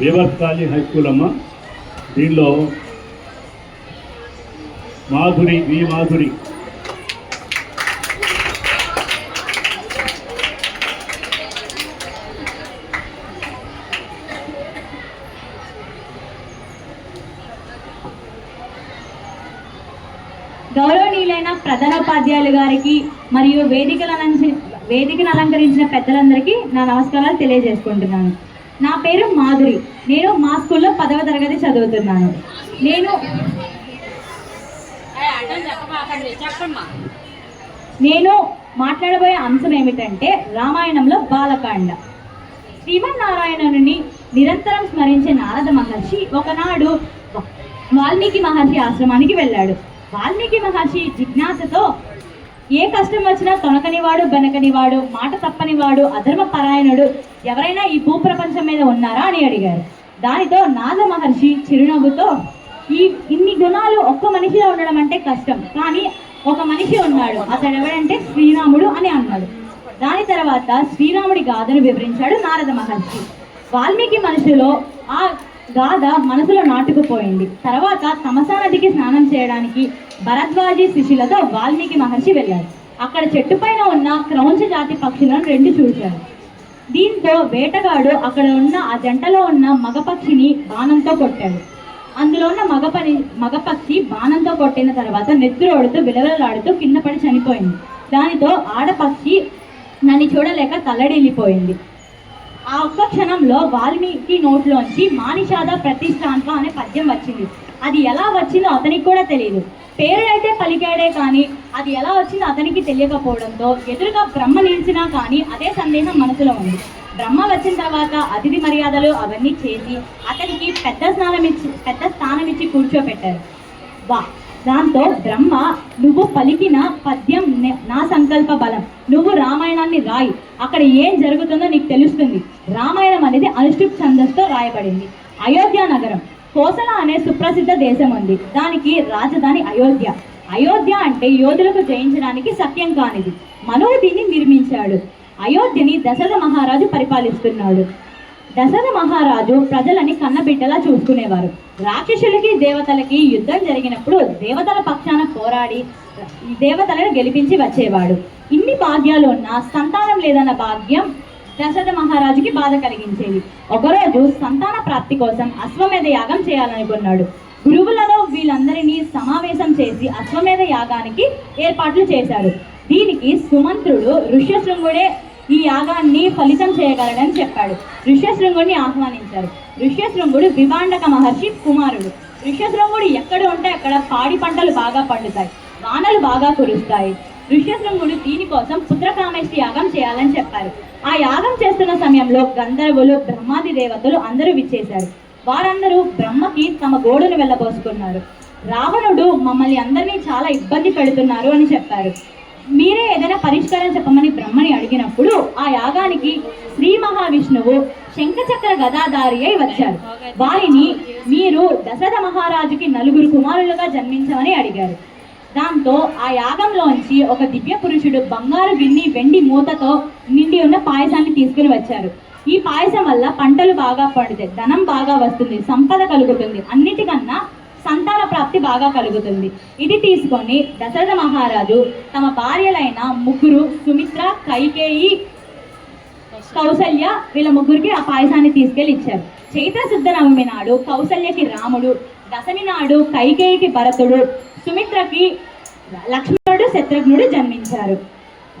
వివర్తాలి high school అమ్మ దీనిలో మాధురి వి మాధురి. గౌరవనీయులైన ప్రధానోపాధ్యాయులు గారికి మరియు వేదికల వేదికను అలంకరించిన పెద్దలందరికీ నా నమస్కారాలు తెలియజేసుకుంటున్నాను. నా పేరు మాధురి. నేను మా స్కూల్లో పదవ తరగతి చదువుతున్నాను. నేను నేను మాట్లాడబోయే అంశం ఏమిటంటే రామాయణంలో బాలకాండ. శ్రీమన్నారాయణుని నిరంతరం స్మరించే నారద మహర్షి ఒకనాడు వాల్మీకి మహర్షి ఆశ్రమానికి వెళ్ళాడు. వాల్మీకి మహర్షి జిజ్ఞాసతో ఏ కష్టం వచ్చినా తొనకనివాడు బెనకనివాడు మాట తప్పనివాడు అధర్మ పరాయణుడు ఎవరైనా ఈ భూప్రపంచం మీద ఉన్నారా అని అడిగారు. దానితో నాద మహర్షి చిరునవ్వుతో ఈ ఇన్ని గుణాలు ఒక్క మనిషిలో ఉండడం అంటే కష్టం కానీ ఒక మనిషి ఉన్నాడు. అతడు ఎవడంటే శ్రీరాముడు అని అన్నాడు. దాని తర్వాత శ్రీరాముడి గాథను వివరించాడు నారద మహర్షి. వాల్మీకి మనసులో ఆ గాథ మనసులో నాటుకుపోయింది. తర్వాత తమసా నదికి స్నానం చేయడానికి భరద్వాజీ శిష్యులతో వాల్మీకి మహర్షి వెళ్ళారు. అక్కడ చెట్టు పైన ఉన్న క్రౌంచ జాతి పక్షులను రెండు చూశాడు దీంతో వేటగాడు అక్కడ ఉన్న ఆ జంటలో ఉన్న మగపక్షిని బాణంతో కొట్టాడు. అందులో ఉన్న మగపని మగపక్షి బాణంతో కొట్టిన తర్వాత నెత్తురోడుతూ విలవలాడుతూ కింద పడి చనిపోయింది. దానితో ఆడపక్షి నన్ను చూడలేక తల్లడిల్లిపోయింది. ఆ ఒక్క క్షణంలో వాల్మీకి నోట్లోంచి మానిషాద ప్రతిష్టాంత అనే పద్యం వచ్చింది. అది ఎలా వచ్చిందో అతనికి కూడా తెలియదు పేరు అయితే పలికాడే కానీ అది ఎలా వచ్చిందో అతనికి తెలియకపోవడంతో ఎదురుగా బ్రహ్మ నిలిచినా కానీ అదే సందేహం మనసులో ఉంది. బ్రహ్మ వచ్చిన తర్వాత అతిథి మర్యాదలు అవన్నీ చేసి అతనికి పెద్ద స్నానం ఇచ్చి పెద్ద స్థానం ఇచ్చి కూర్చోపెట్టారు. వా దాంతో బ్రహ్మ నువ్వు పలికిన పద్యం నా సంకల్ప బలం. నువ్వు రామాయణాన్ని రాయి. అక్కడ ఏం జరుగుతుందో నీకు తెలుస్తుంది. రామాయణం అనేది అనుష్ఠుప్ ఛందస్తో రాయబడింది. అయోధ్య నగరం. కోసల అనే సుప్రసిద్ధ దేశం ఉంది. దానికి రాజధాని అయోధ్య. అయోధ్య అంటే యోధులకు జయించడానికి సత్యం కానిది. మనువు దీన్ని నిర్మించాడు. అయోధ్యని దశరథ మహారాజు పరిపాలిస్తున్నాడు. దశరథ మహారాజు ప్రజలని కన్నబిడ్డలా చూసుకునేవారు. రాక్షసులకి దేవతలకి యుద్ధం జరిగినప్పుడు దేవతల పక్షాన పోరాడి దేవతలను గెలిపించి వచ్చేవాడు. ఇన్ని భాగ్యాలు ఉన్నా సంతానం లేదన్న భాగ్యం దశరథ మహారాజుకి బాధ కలిగించేది. ఒకరోజు సంతాన ప్రాప్తి కోసం అశ్వమేధ యాగం చేయాలనుకున్నాడు. గురువులలో వీళ్ళందరినీ సమావేశం చేసి అశ్వమేధ యాగానికి ఏర్పాట్లు చేశారు దీనికి సుమంత్రుడు ఋష్యశృంగుడే ఈ యాగాన్ని ఫలితం చేయగలడని చెప్పాడు. ఋష్యశృంగుడిని ఆహ్వానించారు ఋష్యశృంగుడు వివాండక మహర్షి కుమారుడు. ఋష్యశృంగుడు ఎక్కడ ఉంటే అక్కడ పాడి పంటలు బాగా పండుతాయి. వానలు బాగా కురుస్తాయి. ఋష్యశృంగుడు దీనికోసం పుత్రకామేష్టి యాగం చేయాలని చెప్పారు. ఆ యాగం చేస్తున్న సమయంలో గంధర్వులు బ్రహ్మాది దేవతలు అందరూ విచ్చేశారు. వారందరూ బ్రహ్మకి తమ గోడును వెళ్ళబోసుకున్నారు. రావణుడు మమ్మల్ని అందరినీ చాలా ఇబ్బంది పెడుతున్నారు అని చెప్పారు. మీరే ఏదైనా పరిష్కారం చెప్పమని బ్రహ్మని అడిగినప్పుడు ఆ యాగానికి శ్రీ మహావిష్ణువు శంఖచక్ర గదాదారి అయి వచ్చారు. వారిని మీరు దశరథ మహారాజుకి నలుగురు కుమారులుగా జన్మించమని అడిగారు. దాంతో ఆ యాగంలోంచి ఒక దివ్య పురుషుడు బంగారు గిన్నె వెండి మూతతో నిండి ఉన్న పాయసాన్ని తీసుకుని వచ్చారు. ఈ పాయసం వల్ల పంటలు బాగా పండుతాయి ధనం బాగా వస్తుంది సంపద కలుగుతుంది. అన్నిటికన్నా సంతాన ప్రాప్తి బాగా కలుగుతుంది. ఇది తీసుకొని దశరథ మహారాజు తమ భార్యలైన ముగ్గురు సుమిత్ర కైకేయి కౌసల్య వీళ్ళ ముగ్గురికి ఆ పాయసాన్ని తీసుకెళ్ళి ఇచ్చారు చైత్ర శుద్ధ నవమి నాడు కౌసల్యకి రాముడు దశమి నాడు కైకేయికి భరతుడు సుమిత్రకి లక్ష్మణుడు శత్రుఘ్నుడు జన్మించారు.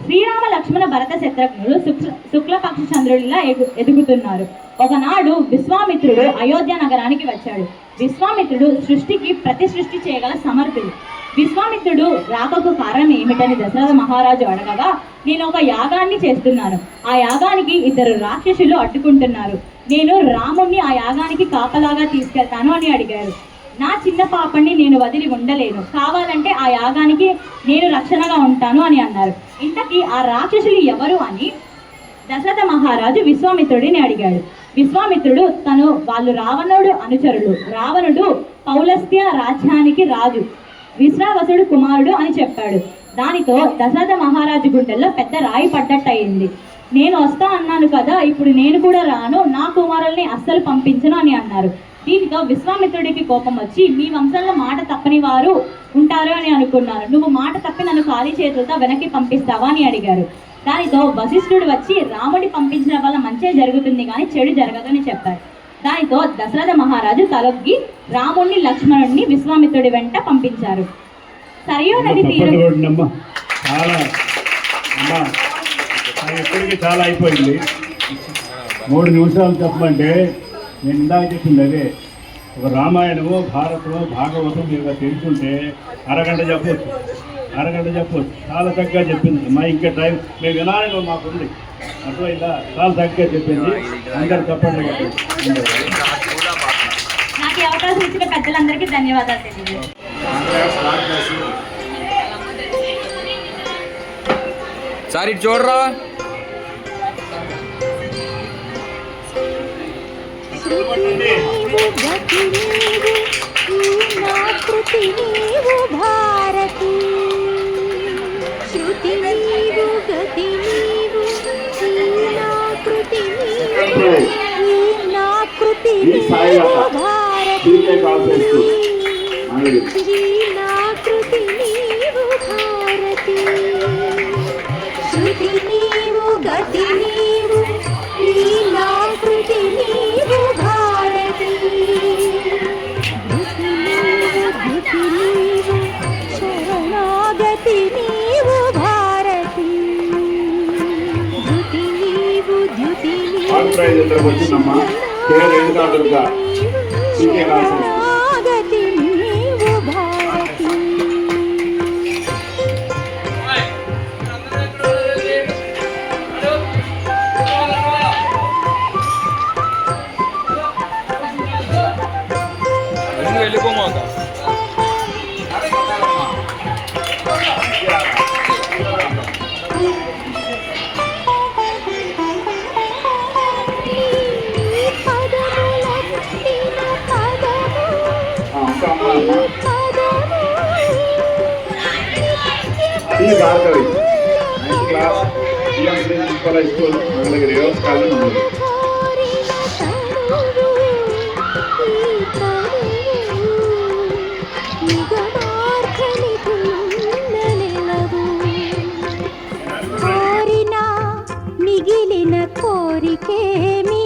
శ్రీరామ లక్ష్మణ భరత శత్రుఘ్నుడు శుక్ల శుక్లపక్ష చంద్రుడిలా ఎగు ఎదుగుతున్నారు. ఒకనాడు విశ్వామిత్రుడు అయోధ్య నగరానికి వచ్చాడు. విశ్వామిత్రుడు సృష్టికి ప్రతి సృష్టి చేయగల సమర్థుడు. విశ్వామిత్రుడు రాకకు కారణం ఏమిటని దశరథ మహారాజు అడగగా నేను ఒక యాగాన్ని చేస్తున్నాను. ఆ యాగానికి ఇద్దరు రాక్షసులు అడ్డుకుంటున్నారు. నేను రాముణ్ణి ఆ యాగానికి కాపలాగా తీసుకెళ్తాను అని అడిగారు. నా చిన్న పాపని నేను వదిలి ఉండలేను. కావాలంటే ఆ యాగానికి నేను రక్షణగా ఉంటాను అని అన్నారు. ఇంతకీ ఆ రాక్షసులు ఎవరు అని దశరథ మహారాజు విశ్వామిత్రుడిని అడిగాడు. విశ్వామిత్రుడు తను వాళ్ళు రావణుడు అనుచరుడు రావణుడు పౌలస్త్య రాజ్యానికి రాజు. విశ్రావసుడు కుమారుడు అని చెప్పాడు. దానితో దశరథ మహారాజు గుండెల్లో పెద్ద రాయి పడ్డట్టు అయింది నేను వస్తా అన్నాను కదా ఇప్పుడు నేను కూడా రాను. నా కుమారుల్ని అస్సలు పంపించను అని అన్నారు. దీంతో విశ్వామిత్రుడికి కోపం వచ్చి మీ వంశంలో మాట తప్పని వారు ఉంటారు అని అనుకున్నాను నువ్వు మాట తప్పి నన్ను ఖాళీ చేతులతో వెనక్కి పంపిస్తావా? అని అడిగారు. దానితో వశిష్ఠుడు వచ్చి రాముడి పంపించడం వల్ల మంచి జరుగుతుంది కానీ చెడు జరగదని చెప్పారు. దానితో దశరథ మహారాజు తలొగ్గి రాముణ్ణి లక్ష్మణుడిని విశ్వామిత్రుడి వెంట పంపించారు. సరియో నది చాలా అయిపోయింది. మూడు నిమిషాలు చెప్పమంటే నేను ఇందాక చెప్పింది అదే. ఒక రామాయణము భారతము భాగవతం మీరు తెలుసుంటే అరగంట చెప్పొచ్చు. అరగంట చెప్పొచ్చు. చాలా చక్కగా చెప్పింది. మా ఇంకా టైం మేము వినాలని మాకుంది అర్థమైందా? చాలా చక్కగా చెప్పింది. అందరు చెప్పండి. నాకు ఈ అవకాశం ఇచ్చిన పెద్దలందరికీ ధన్యవాదాలు తెలియజేస్తాను సార్ ఇటు చూడరా? నీవు గతి నీవు ఈ నీవు భారతి శృతి నీవు గతి నీవు నీవు నీవు భారతి నీవు భారతి శృతి ధృతి ఆల్ ప్రైజ్ ఇద్దరికి వచ్చిందమ్మా. పేరు ఎందుకు దుర్గా. సీకే రాసింది? యోగ కాలేజ్ ఉంది కోరిన తనువు ఈ తనువు నిగమార్థమికున్న నిలవు కోరిన మిగిలిన కోరికేమి